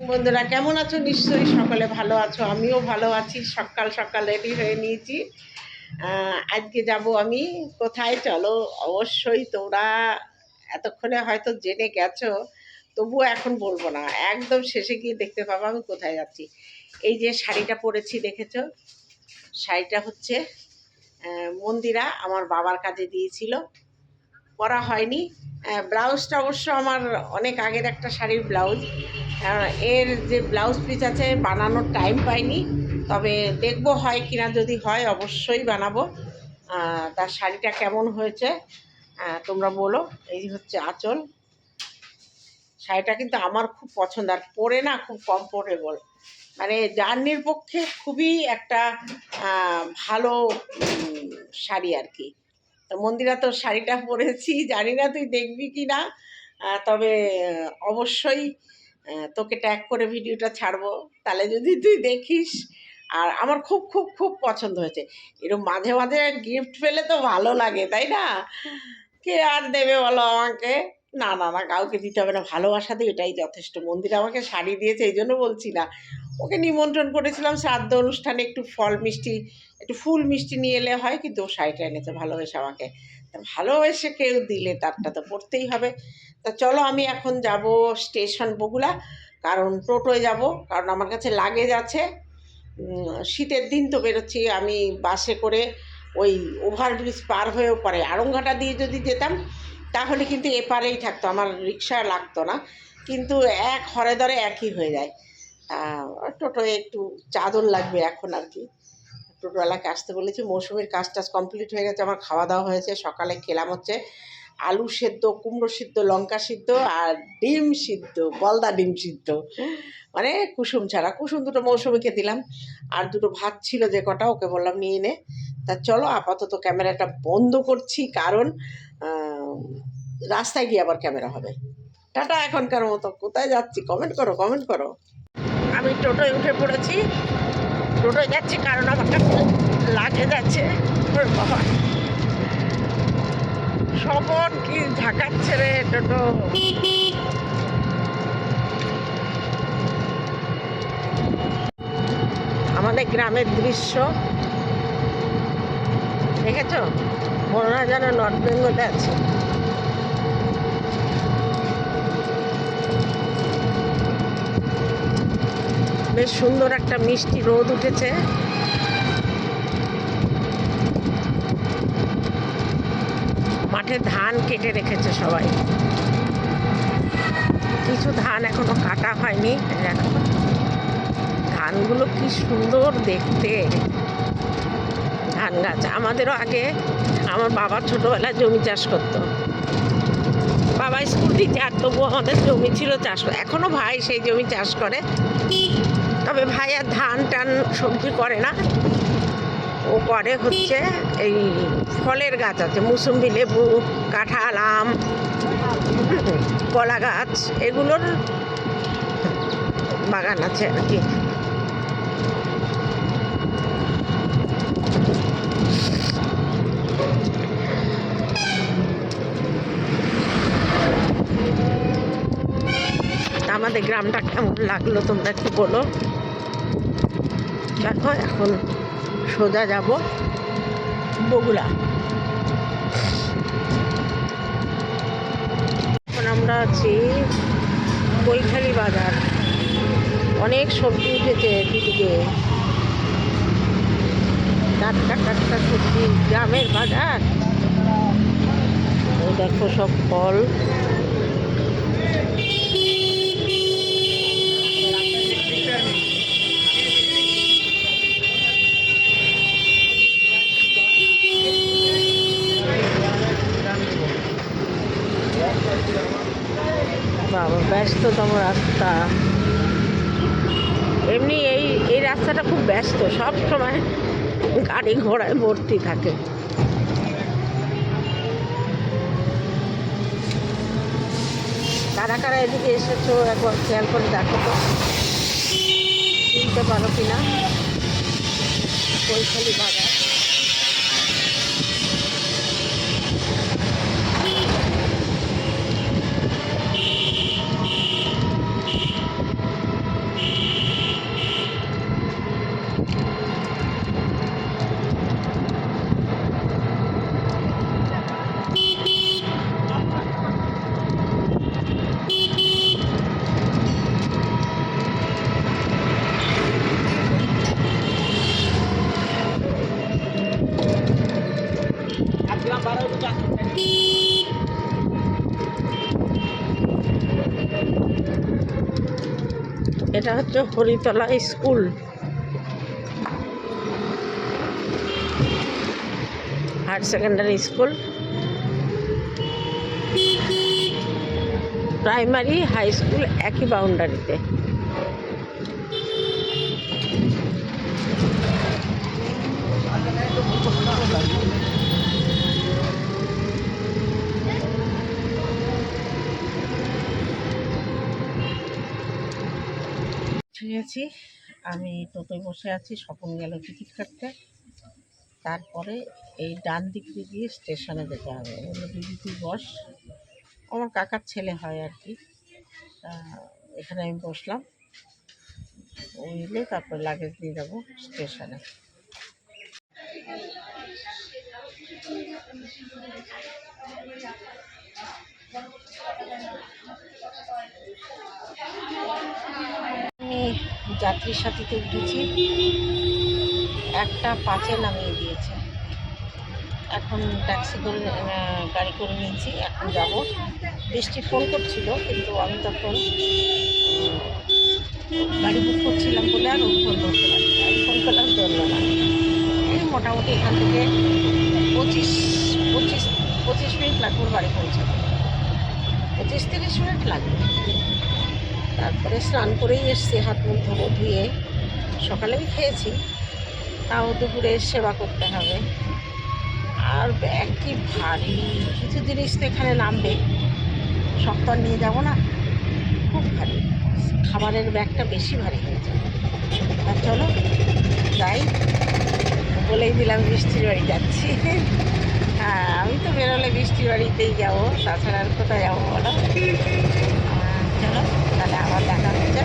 বন্ধুরা, কেমন আছো? নিশ্চয়ই সকলে ভালো আছো। আমিও ভালো আছি। সকাল সকাল রেডি হয়ে নিয়েছি। আজকে যাব আমি কোথায়? চলো, অবশ্যই তোমরা এতক্ষণে হয়তো জেনে গেছো, তবুও এখন বলব না। একদম শেষে গিয়ে দেখতে পাবো আমি কোথায় যাচ্ছি এই যে শাড়িটা পরেছি, দেখেছ? শাড়িটা হচ্ছে মন্দিরা আমার বাবার কাছে দিয়েছিল। পরা হয়নি। ব্লাউজটা অবশ্য আমার অনেক আগের একটা শাড়ির ব্লাউজ। এর যে ব্লাউজ পিস আছে বানানোর টাইম পাইনি, তবে দেখব হয় কিনা যদি হয় অবশ্যই বানাবো। তার শাড়িটা কেমন হয়েছে তোমরা বলো। এই হচ্ছে আঁচল। শাড়িটা কিন্তু আমার খুব পছন্দ, আর পরে না খুব কমফোর্টেবল মানে জার্নির পক্ষে খুবই একটা ভালো শাড়ি আর কি। মন্দিরা তোর শাড়িটা পরেছি, জানি না তুই দেখবি কি না তবে অবশ্যই তোকে ট্যাগ করে ভিডিওটা ছাড়বো। তাহলে যদি তুই দেখিস, আর আমার খুব খুব খুব পছন্দ হয়েছে। এরকম মাঝে মাঝে গিফট পেলে তো ভালো লাগে, তাই না? কে আর দেবে বলো আমাকে? না না না, কাউকে দিতে হবে না। ভালোবাসা দিয়ে এটাই যথেষ্ট। মন্দির আমাকে শাড়ি দিয়েছে, এই জন্য বলছি না। ওকে নিমন্ত্রণ করেছিলাম শ্রাদ্ধ অনুষ্ঠানে একটু ফল মিষ্টি, একটু ফুল মিষ্টি নিয়ে এলে হয়, কিন্তু ও শাড়িটা এনেছে ভালোবেসে আমাকে। তা ভালোবেসে কেউ দিলে তারটা তো পড়তেই হবে। তা চলো আমি এখন যাব স্টেশন বগুলা, কারণ টোটোয় যাব, কারণ আমার কাছে লাগেজ আছে। শীতের দিন তো বেরোচ্ছি, আমি বাসে করে ওই ওভারব্রিজ পার হয়েও পারে আড়ংঘাটা দিয়ে যদি যেতাম, তাহলে কিন্তু এপারেই থাকতো, আমার রিক্সা লাগতো না। কিন্তু এক হরে ধরে একই হয়ে যায়। টোটোয় একটু চাদর লাগবে এখন আর কি। টোটোওয়ালাকে আসতে বলেছি, মৌসুমির কাজ টাজ কমপ্লিট হয়ে গেছে, আমার খাওয়া দাওয়া হয়েছে, সকালে খেলাম হচ্ছে আলু সেদ্ধ, কুমড়ো সিদ্ধ, লঙ্কা সিদ্ধ আর ডিম সিদ্ধ, বলদা ডিম সিদ্ধ। মানে কুসুম ছাড়া, কুসুম দুটো মৌসুমিকে দিলাম। আর দুটো ভাত ছিল যে কটা, ওকে বললাম নিয়ে নে। তা চলো, আপাতত ক্যামেরাটা বন্ধ করছি, কারণ রাস্তায় গিয়ে আবার ক্যামেরা হবে। টাটা এখনকার মতো, কোথায় যাচ্ছি? কমেন্ট করো কমেন্ট করো। আমি টোটোয় উঠে পড়েছি। টোটোয় যাচ্ছি কারণ আমার কাছে লাগে যাচ্ছে। সবন কি ঝাঁকাচ্ছে রে টোটো। আমাদের গ্রামের দৃশ্য। দেখেছ? মনে যেন নর্থ বেঙ্গলে আছে। বেশ সুন্দর একটা মিষ্টি রোদ উঠেছে। মাঠে ধান কেটে রেখেছে সবাই। কিছু ধান এখনও কাটা হয়নি। ধানগুলো কি সুন্দর দেখতে। ধান গাছ আমাদেরও আগে আমার বাবা ছোটবেলায় জমি চাষ করতো। বাবা স্কুল টিচার তবুও আমাদের জমি ছিল চাষ। এখনও ভাই সেই জমি চাষ করে। তবে ভাই আর ধান টান সবজি করে না। ও করে হচ্ছে এই ফলের গাছ আছে, মুসুম্বি, লেবু, কাঁঠাল, আম, কলা গাছ, এগুলোর বাগান আছে আর কি। আমাদের গ্রামটা কেমন লাগল তোমরা একটু বলো? দেখো এখন সোজা যাব বগুড়া। এখন আমরা আছি বৈখালি বাজার। অনেক সবজি উঠেছে দিদিকে টাটকা টাটকা সবজি গ্রামের বাজার। দেখো সব ফল। বাবা, ব্যস্ততম রাস্তা। এমনি এই এই রাস্তাটা খুব ব্যস্ত, সব সময় গাড়ি ঘোড়ায় ভর্তি থাকে। কারা কারা এদিকে এসেছ, একবার খেয়াল করে দেখো তো। চিনতে পারো কিনা? কৈশালী বাজার। হচ্ছে Haritala school. Higher secondary school. Primary high school একই বাউন্ডারিতে। ঠিক আছি আমি টোটোয় বসে আছি, স্বপন গেল টিকিট কাটতে। তারপরে এই ডান দিক দিয়ে গিয়ে স্টেশনে যেতে হবে। বলল, দিদি, তুই বস। আমার কাকার ছেলে হয় আর কি। এখানে আমি বসলাম। উঠলে তারপরে লাগেজ দিয়ে যাব স্টেশনে। আমি যাত্রীর সাথীতে উঠেছি। একটা পাঁচে নামিয়ে দিয়েছে। এখন ট্যাক্সি করে গাড়ি করে নিয়েছি, এখন যাব। বৃষ্টি ফোন করছিল, কিন্তু আমি তখন গাড়ি বুক করছিলাম বলে আর ফোন ধরতে পারি ফোন করলাম ধরলো না। এই মোটামুটি এখান থেকে পঁচিশ পঁচিশ পঁচিশ মিনিট লাগবে বাড়ি পৌঁছাতে। পঁচিশ তিরিশ মিনিট লাগবে। তারপরে স্নান করেই এসছি, হাত মুখ ধোবো, ধুয়ে। সকালে আমি খেয়েছি, তাও দুপুরে সেবা করতে হবে। আর ব্যাগ কি ভারী, কিছু জিনিস তো এখানে নামবে। সব তো নিয়ে যাব না। খুব ভারী। খাবারের ব্যাগটা বেশি ভারী হয়ে তা চলো, যাই। বলেই দিলাম বৃষ্টির বাড়ি যাচ্ছি। হ্যাঁ আমি তো বেরোলে বৃষ্টির বাড়িতেই যাব, তাছাড়া আর কোথায় যাব বলো? চলো। তাহলে আবার দেখা হচ্ছে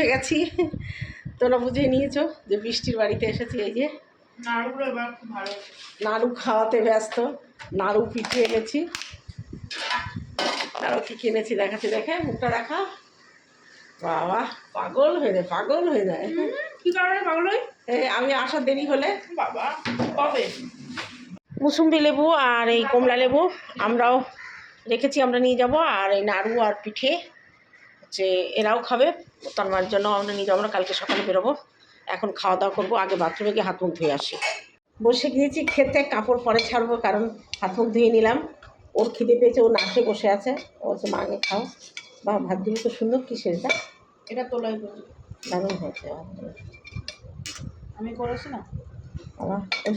পৌঁছে গেছি। তোমরা বুঝে নিয়েছো যে বৃষ্টির বাড়িতে এসেছি এই যে। নাড়ু খাওয়াতে ব্যস্ত নাড়ু পিঠে এনেছি। আরও কি কিনেছি দেখাচ্ছি দেখে মুখটা দেখা। বাবা পাগল হয়ে যায় পাগল হয়ে যায়। কি কারণে পাগল হই? আমি আসার দেরি হলে। বাবা কবে? মুসুম্বি লেবু আর এই কমলা লেবু আমরাও রেখেছি আমরা নিয়ে যাব। আর এই নাড়ু আর পিঠে হচ্ছে এরাও খাবে তার জন্য আমরা নিয়ে আমরা কালকে সকালে বেরোবো। এখন খাওয়া দাওয়া করব আগে বাথরুমে গিয়ে হাত মুখ ধুয়ে আসি। বসে গিয়েছি খেতে কাপড় পরে ছাড়বো কারণ হাত মুখ ধুয়ে নিলাম। ওর খিদে পেয়েছে ও না খেয়ে বসে আছে। ও বলছে মা আগে খাও। বা ভাতগুলো তো সুন্দর কিসের এটা? এটা তোলাই দারুণ হয়েছে। আমি করেছি না?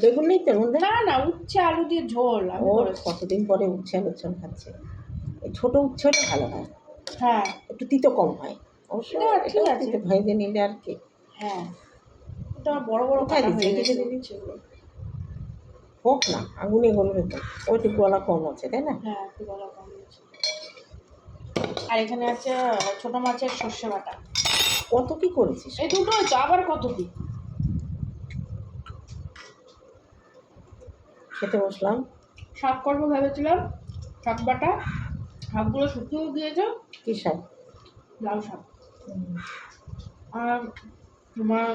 বেগুন নেই তো এর না না উচ্ছে আলু দিয়ে ঝোল করেছি। কতদিন পরে উচ্ছে আলোচন খাচ্ছে। ছোটো উচ্ছে হলে ভালো হয়। হ্যাঁ। একটু তিতো কম হয়। অবশ্য না, ঠিক এটাও আছে। ভেজে নিলে আর কি। হ্যাঁ। ওটা বড় বড়? হয়ে গেছে। হোক না আগুনে গলবে তো ওইটু গলা কম আছে তাই না? হ্যাঁ কম। আর এখানে আছে ছোট মাছের সর্ষে বাটা। কত কি করেছিস? এই দুটো আবার কত কি? খেতে বসলাম। শাক করব ভেবেছিলাম শাক বাটা শাকগুলো শুকিয়েও দিয়েছে। কি শাক লাল শাক আর তোমার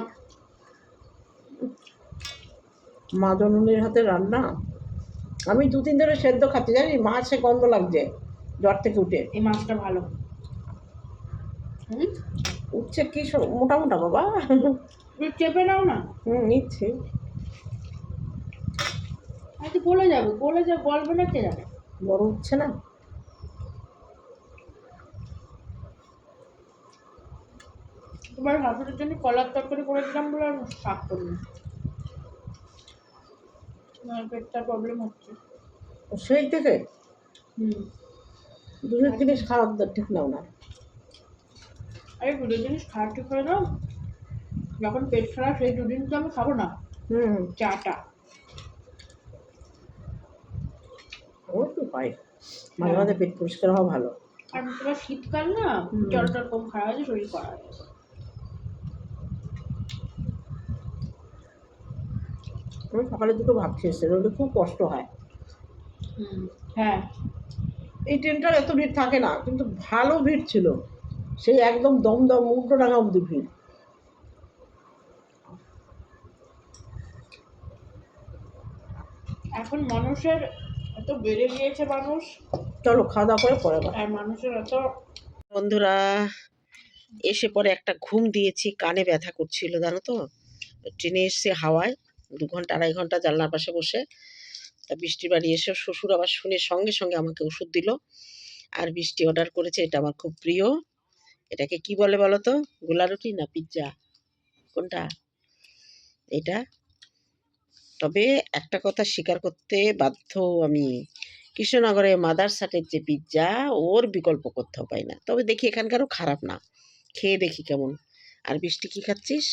মা জননীর হাতে রান্না? আমি দু তিন ধরে সেদ্ধ খাচ্ছি জানি মাছে গন্ধ লাগছে জ্বর থেকে উঠে। এই মাছটা ভালো। হুম? উঠছে কি সব- মোটা মোটা বাবা? চেপে নাও না। হুম নিচ্ছি। হয়তো গলে যাবে গলে যাবে গলবে না কে যাবে বড় উঠছে না? তোমার হাসুরের জন্য কলার তরকারি করে দিলাম বলে আর শাক করলাম পেটটার প্রবলেম হচ্ছে। সেই থেকে? হুম। দুধের জিনিস তো ঠিক নাও না। আরে দুটো জিনিস খাওয়া ঠিক করে দাও। যখন পেট খারাপ সেই দুদিন তো আমি খাব না। হুম। চাটা। ও তো পাই। মাঝে মাঝে পেট পরিষ্কার হওয়া ভালো। আর তোমার শীতকাল না হুম। জল টল কম খাওয়া হয়েছে শরীর করা আমি সকালে দুটো ভাবছি এসে রোদে খুব কষ্ট হয়। হুম। হ্যাঁ। এই ট্রেনটার এত ভিড় থাকে না কিন্তু ভালো ভিড় ছিল। সেই একদম দমদম উল্টোডাঙ্গা অব্দি ভিড়। এখন মানুষের এত বেড়ে গিয়েছে মানুষ। চলো খাওয়া দাওয়া করে পরে কথা। আর মানুষের এত বন্ধুরা এসে পরে একটা ঘুম দিয়েছি কানে ব্যথা করছিল জানো তো? ট্রেনে এসছে হাওয়ায়। দু ঘণ্টা, আড়াই ঘণ্টা জানলার পাশে বসে, তা বৃষ্টির বাড়ি এসে শ্বশুর আবার শুনে সঙ্গে সঙ্গে আমাকে ওষুধ দিল। আর বৃষ্টি অর্ডার করেছে, এটা আমার খুব প্রিয়। এটাকে কি বলে বলো তো গোলা রুটি না পিৎজা? কোনটা? এটা। তবে একটা কথা স্বীকার করতে বাধ্য আমি। কৃষ্ণনগরে মাদার সাটের যে পিৎজা, ওর বিকল্প কোথাও পাই না। তবে দেখি এখানকারও খারাপ না। খেয়ে দেখি কেমন। আর বৃষ্টি কি খাচ্ছিস?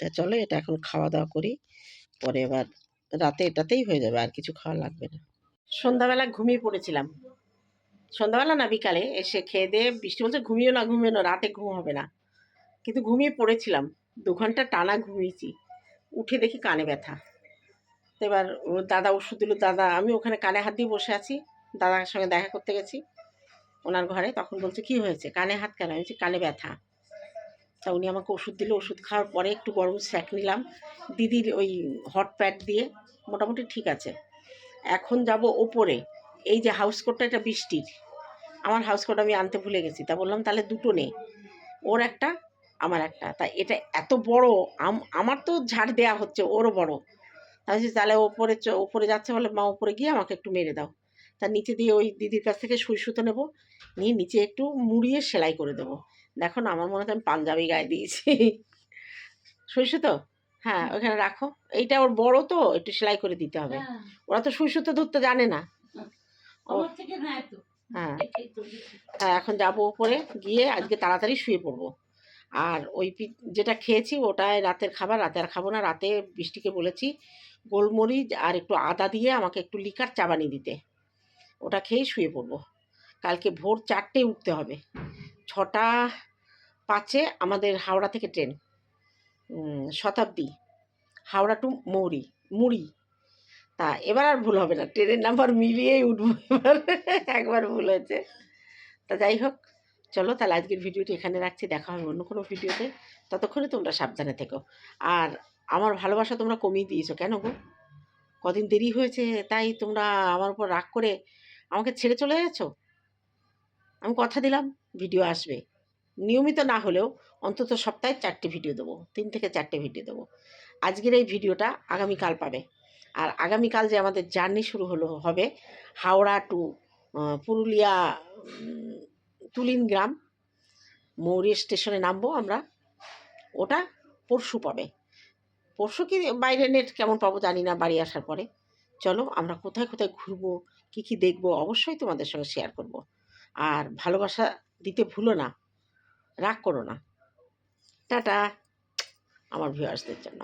তা চলো এটা এখন খাওয়া দাওয়া করি। পরে এবার রাতে এটাতেই হয়ে যাবে, আর কিছু খাওয়া লাগবে না। সন্ধ্যাবেলা ঘুমিয়ে পড়েছিলাম। সন্ধ্যাবেলা না, বিকালে এসে খেয়ে দিয়ে বৃষ্টি বলছে ঘুমিয়েও না, ঘুমিও না, রাতে ঘুম হবে না। কিন্তু ঘুমিয়ে পড়েছিলাম, দু ঘণ্টা টানা ঘুমিয়েছি। উঠে দেখি কানে ব্যথা। তো এবার দাদা ওষুধ দিল, দাদা আমি ওখানে কানে হাত দিয়ে বসে আছি, দাদার সঙ্গে দেখা করতে গেছি। ওনার ঘরে তখন বলছে, কি হয়েছে? কানে হাত কেন? আমি কানে ব্যথা। তা উনি আমাকে ওষুধ দিল, ওষুধ খাওয়ার পরে একটু গরম স্যাক নিলাম। দিদির ওই হট প্যাড দিয়ে, মোটামুটি ঠিক আছে। এখন যাব ওপরে। এই যে হাউস কোটটা এটা বৃষ্টির। আমার হাউস কোট আমি আনতে ভুলে গেছি। তা বললাম, তাহলে দুটো নে। ওর একটা, আমার একটা। তা এটা এত বড়, আম- আমার তো ঝাড় দেয়া হচ্ছে, ওরও বড়। তা বলছি, তাহলে ওপরে ওপরে যাচ্ছে বলে মা, ওপরে গিয়ে আমাকে একটু মেরে দাও। তা নিচে দিয়ে ওই দিদির কাছ থেকে সুই সুতো নেব। নিয়ে নিচে একটু মুড়িয়ে সেলাই করে দেবো। দেখো না আমার মনে হচ্ছে আমি পাঞ্জাবি গায়ে দিয়েছি। সুই তো? হ্যাঁ ওখানে রাখো। এইটা ওর বড় তো একটু সেলাই করে দিতে হবে। ওরা তো সুই সুতো ধরতে জানে না। হ্যাঁ। হ্যাঁ এখন যাব ওপরে গিয়ে আজকে তাড়াতাড়ি শুয়ে পড়ব। আর ওই যেটা খেয়েছি ওটাই রাতের খাবার রাতে আর খাব না রাতে বৃষ্টিকে বলেছি গোলমরিচ আর একটু আদা দিয়ে আমাকে একটু লিকার চা বানিয়ে দিতে। ওটা খেয়েই শুয়ে পড়ব। কালকে ভোর চারটে উঠতে হবে। ছটা পাঁচে আমাদের হাওড়া থেকে ট্রেন শতাব্দী, হাওড়া টু মৌরি, মুড়ি। তা এবার আর ভুল হবে না, ট্রেনের নাম্বার মিলিয়েই উঠবো এবার, একবার ভুল হয়েছে। তা যাই হোক, চলো তাহলে আজকের ভিডিওটি এখানে রাখছি, দেখা হবে অন্য কোনো ভিডিওতে। ততক্ষণে তোমরা সাবধানে থেকো। আর আমার ভালোবাসা তোমরা কমিয়ে দিয়েছ কেন গো? কদিন দেরি হয়েছে, তাই তোমরা আমার উপর রাগ করে আমাকে ছেড়ে চলে গেছো? আমি কথা দিলাম, ভিডিও আসবে। নিয়মিত না হলেও অন্তত সপ্তাহে চারটে ভিডিও দেবো, তিন থেকে চারটে ভিডিও দেবো। আজকের এই ভিডিওটা আগামীকাল পাবে। আর আগামীকাল যে আমাদের জার্নি শুরু হলো, হবে হাওড়া টু পুরুলিয়া তুলিন গ্রাম। মৌরি স্টেশনে নামবো আমরা। ওটা পরশু পাবে। পরশু কি বাইরে নেট কেমন পাবো জানি না, বাড়ি আসার পরে। চলো আমরা কোথায় কোথায় ঘুরবো, কী কী দেখব, অবশ্যই তোমাদের সঙ্গে শেয়ার করব। আর ভালোবাসা দিতে ভুলো না। রাগ করো না। টাটা আমার ভিউয়ার্সদের জন্য।